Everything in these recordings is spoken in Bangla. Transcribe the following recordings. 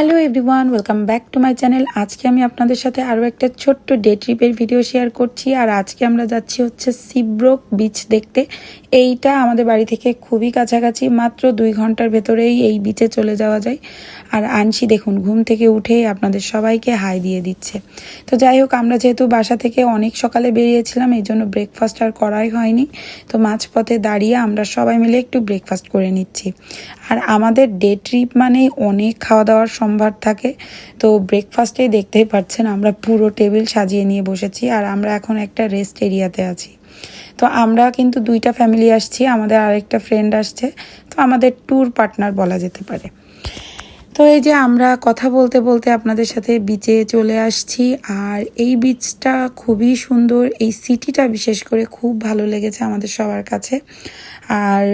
Hello everyone welcome back to my channel আজকে আমি আপনাদের সাথে আরও একটা ছোট্ট ডে ট্রিপের ভিডিও শেয়ার করছি। আর আজকে আমরা যাচ্ছি হচ্ছে সিব্রোক বিচ দেখতে। এইটা আমাদের বাড়ি থেকে খুবই কাছাকাছি, মাত্র দুই ঘণ্টার ভেতরেই এই বিচে চলে যাওয়া যায়। আর আনসি দেখুন, ঘুম থেকে উঠেই আপনাদের সবাইকে হাই দিয়ে দিচ্ছে। তো যাই হোক, আমরা যেহেতু বাসা থেকে অনেক সকালে বেরিয়েছিলাম, এই জন্য ব্রেকফাস্ট আর করাই হয়নি। তো মাঝপথে দাঁড়িয়ে আমরা সবাই মিলে একটু ব্রেকফাস্ট করে নিচ্ছি। আর আমাদের ডে ট্রিপ মানেই অনেক খাওয়া দাওয়ার সম্ভার থাকে। তো ব্রেকফাস্টেই দেখতেই পাচ্ছেন, আমরা পুরো টেবিল সাজিয়ে নিয়ে বসেছি আর আমরা এখন একটা রেস্ট এরিয়াতে আছি। তো আমরা কিন্তু দুইটা ফ্যামিলি আসছি, আমাদের আরেকটা ফ্রেন্ড আসছে, তো আমাদের ট্যুর পার্টনার বলা যেতে পারে। তো এই যে আমরা কথা বলতে বলতে আপনাদের সাথে বিচে চলে আসছি আর এই বিচটা খুবই সুন্দর, এই সিটিটা বিশেষ করে খুব ভালো লেগেছে আমাদের সবার কাছে। আর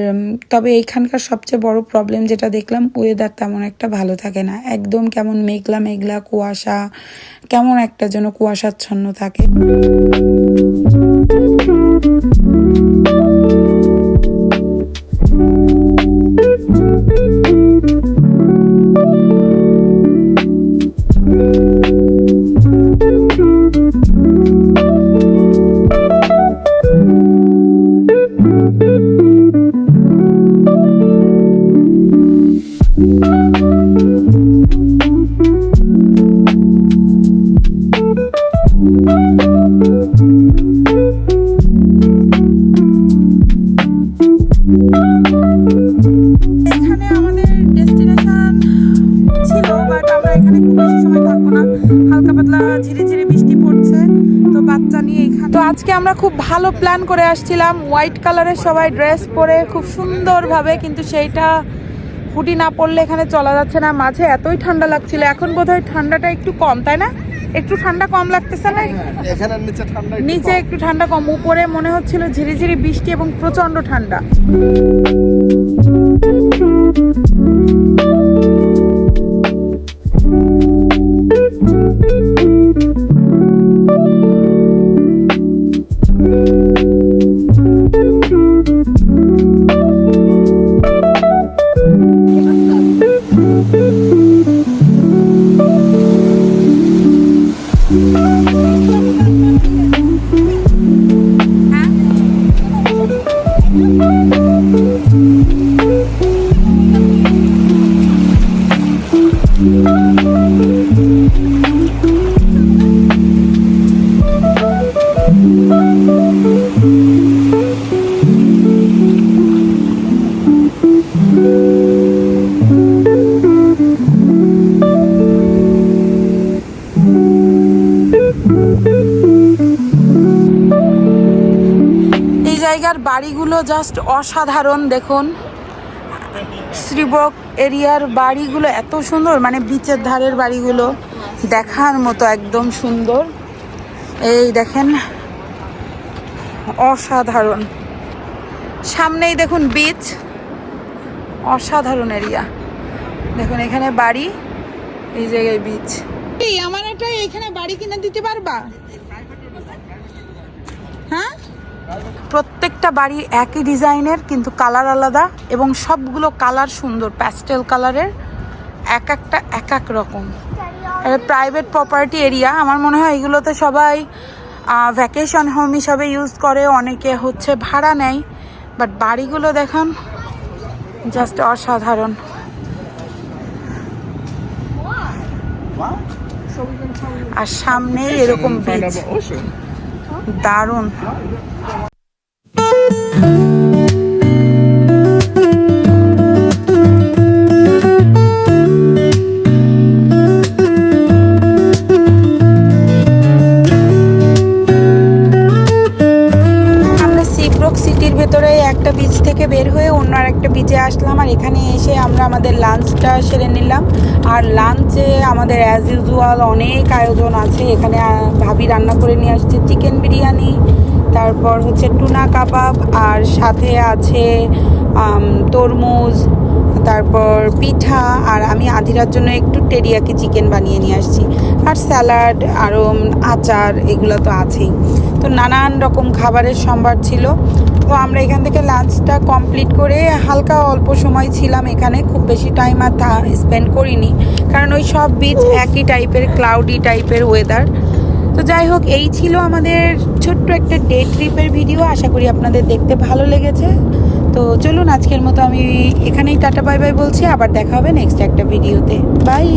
তবে এইখানকার সবচেয়ে বড় প্রবলেম যেটা দেখলাম ওয়েদার তেমন একটা ভালো থাকে না। একদম কেমন মেঘলা মেঘলা কুয়াশা, কেমন একটা যেন কুয়াশাচ্ছন্ন থাকে। আজকে আমরা খুব ভালো প্ল্যান করে আসছিলাম। হোয়াইট কালারের সবাই ড্রেস পরে খুব সুন্দরভাবে, কিন্তু সেইটা হুডি না পড়লে এখানে চলা যাচ্ছে না। মাঝে এতই ঠান্ডা লাগছিল এখন বোধ হয় ঠান্ডাটা একটু কম তাই না? একটু ঠান্ডা কম লাগতেছে না? নিচে ঠান্ডা একটু নিচে একটু ঠান্ডা কম উপরে মনে হচ্ছিল ঝিরিঝিরি বৃষ্টি এবং প্রচণ্ড ঠান্ডা। এই জায়গার বাড়িগুলো জাস্ট অসাধারণ, দেখুন। শ্রীবক এরিয়ার বাড়িগুলো এত সুন্দর মানে বিচের ধারের বাড়িগুলো দেখার মতো একদম সুন্দর। এই দেখেন, অসাধারণ। সামনেই দেখুন বিচ, অসাধারণ এরিয়া। দেখুন, এখানে বাড়ি, এই জায়গায় বিচ। আমার একটা এখানে বাড়ি কিনে দিতে পারবা? হ্যাঁ? প্রত্যেকটা বাড়ি একই ডিজাইনের কিন্তু কালার আলাদা এবং সবগুলো কালার সুন্দর প্যাস্টেল কালারের এক একটা এক এক রকম। প্রাইভেট প্রপার্টি এরিয়া আমার মনে হয় এগুলোতে সবাই ভ্যাকেশন হোম হিসাবে ইউজ করে অনেকে হচ্ছে ভাড়া নেয় বাট বাড়িগুলো দেখান জাস্ট অসাধারণ। আর সামনে এরকম বীজ দারুণ বিচে আসলাম আর এখানে এসে আমরা আমাদের লাঞ্চটা সেরে নিলাম। আর লাঞ্চে আমাদের অ্যাজ ইউজুয়াল অনেক আয়োজন আছে। এখানে ভাবি রান্না করে নিয়ে আসছে চিকেন বিরিয়ানি, তারপর হচ্ছে টুনা কাবাব আর সাথে আছে তরমুজ, তারপর পিঠা, আর আমি আধিরার জন্য একটু টেরিয়াকি চিকেন বানিয়ে নিয়ে আসছি। আর স্যালাড আরও আচার, এগুলো তো আছেই। তো নানান রকম খাবারের সম্ভার ছিল। তো আমরা এখান থেকে লাঞ্চটা কমপ্লিট করে হালকা অল্প সময় ছিলাম এখানে খুব বেশি টাইম আর স্পেন্ড করিনি। কারণ ওই সব বিচ একই টাইপের ক্লাউডি টাইপের ওয়েদার তো যাই হোক এই ছিল আমাদের ছোট্ট একটা ডে ট্রিপের ভিডিও আশা করি আপনাদের দেখতে ভালো লেগেছে। তো চলুন আজকের মতো আমি এখানেই টাটা বাই বাই বলছি। আবার দেখা হবে নেক্সট একটা ভিডিওতে বাই